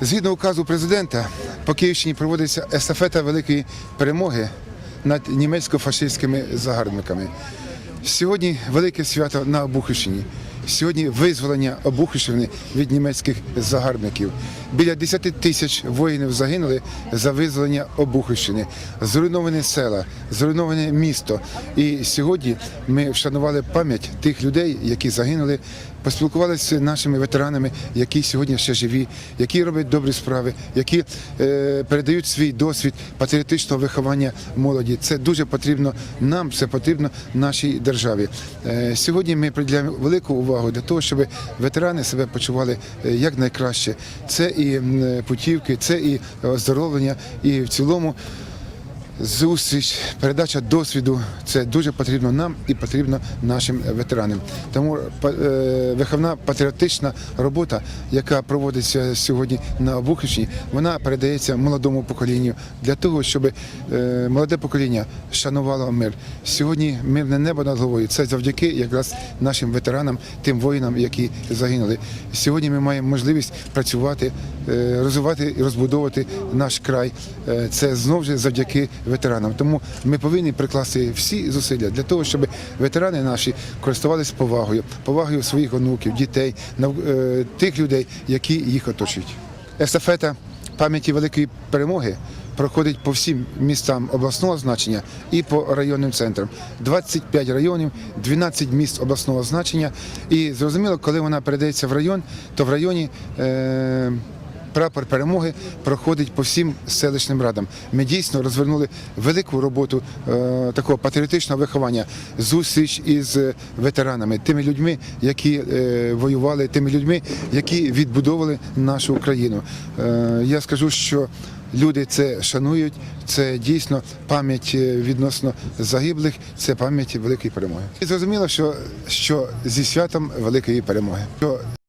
Згідно указу президента, по Київщині проводиться естафета великої перемоги над німецько-фашистськими загарбниками. Сьогодні велике свято на Обухівщині. Сьогодні визволення Обухівщини від німецьких загарбників. Біля 10 тисяч воїнів загинули за визволення Обухівщини. Зруйноване села, зруйноване місто. І сьогодні ми вшанували пам'ять тих людей, які загинули, поспілкувалися з нашими ветеранами, які сьогодні ще живі, які роблять добрі справи, які е, передають свій досвід патріотичного виховання молоді. Це дуже потрібно нам, це потрібно нашій державі. Е, сьогодні ми приділяємо велику увагу для того, щоб ветерани себе почували якнайкраще. як найкраще. Це і е, путівки, це і оздоровлення, і в цілому. Зустріч, передача досвіду це дуже потрібно нам і потрібно нашим ветеранам. Тому е, виховна патріотична робота, яка проводиться сьогодні на Обухівщині, вона передається молодому поколінню для того, щоб е, молоде покоління шанувало мир. Сьогодні мирне небо над головою. Це завдяки якраз нашим ветеранам, тим воїнам, які загинули. Сьогодні ми маємо можливість працювати, е, розвивати і розбудовувати наш край. Це знову ж завдяки ветеранам. Тому ми повинні прикласти всі зусилля для того, щоб ветерани наші користувалися повагою, повагою своїх онуків, дітей, е, тих людей, які їх оточують. Естафета пам'яті великої перемоги. Проходить по всім містам обласного значення і по районним центрам. 25 районів, 12 міст обласного значення. І зрозуміло, коли вона передається в район, то в районі е, прапор перемоги проходить по всім селищним радам. Ми дійсно розвернули велику роботу е, такого патріотичного виховання, зустріч із ветеранами, тими людьми, які е, воювали, тими людьми, які відбудовували нашу Україну. Е, я скажу, що люди це шанують. Це дійсно пам'ять відносно загиблих, це пам'ять великої перемоги. І зрозуміло, що, що зі святом великої перемоги.